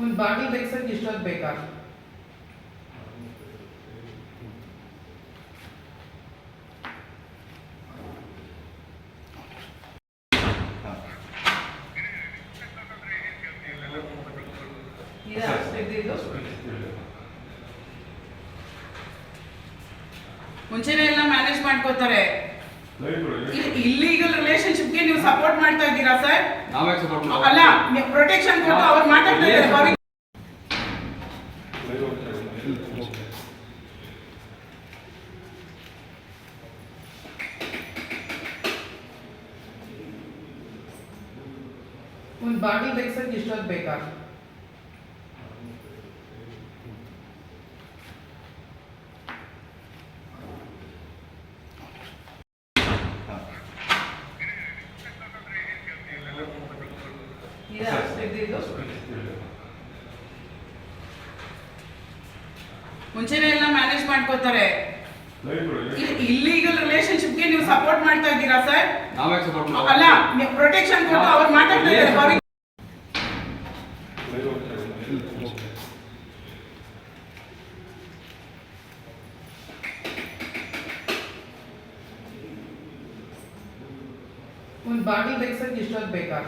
ಒಂದು ಬಾಗಿಲು ತೆಗ್ಸಕ್ಕೆ ಇಷ್ಟೊತ್ತು ಬೇಕಾ ಇದಾ ತೆಗ್ದಿದ್ದು ಮುಂಚೆನೆ ಎಲ್ಲ ಮ್ಯಾನೇಜ್ ಮಾಡ್ಕೋತಾರೆ. ರಿಲೇಶನ್ಶಿಪ್ಗೆ ನೀವು ಸಪೋರ್ಟ್ ಮಾಡ್ತಾ ಇದ್ದೀರಾ ಸರ್ ನಾವೇ ಸಪೋರ್ಟ್ ಅಲ್ಲ ಪ್ರೊಟೆಕ್ಷನ್ ಕೊಟ್ಟು ಅವ್ರು ಮಾತಾಡ್ತಾ ಇದ್ದಾರೆ ಒಂದು ಬಾಗಿಲು ತೆಗ್ಸಕ್ಕೆ ಇಷ್ಟೊತ್ತು ಬೇಕಾ? ಇದಾ ಮುಂಚೆನೆ ಎಲ್ಲ ಮ್ಯಾನೇಜ್ ಮಾಡ್ಕೋತಾರೆ. ಇಲ್ಲಿಗಲ್ ರಿಲೇಶನ್ಶಿಪ್ಗೆ ನೀವು ಸಪೋರ್ಟ್ ಮಾಡ್ತಾ ಇದ್ದೀರಾ ಸರ್ ನಾವೇ ಸಪೋರ್ಟ್ ಅಲ್ಲ ಪ್ರೊಟೆಕ್ಷನ್ ಕೊಟ್ಟು ಅವ್ರು ಮಾತಾಡ್ತಾ ಇದ್ದಾರೆ ಅವ್ರಿಗೆ. ಒಂದು ಬಾಗಿಲು ತೆಗ್ಸಕ್ಕೆ ಇಷ್ಟೊತ್ತು ಬೇಕಾ?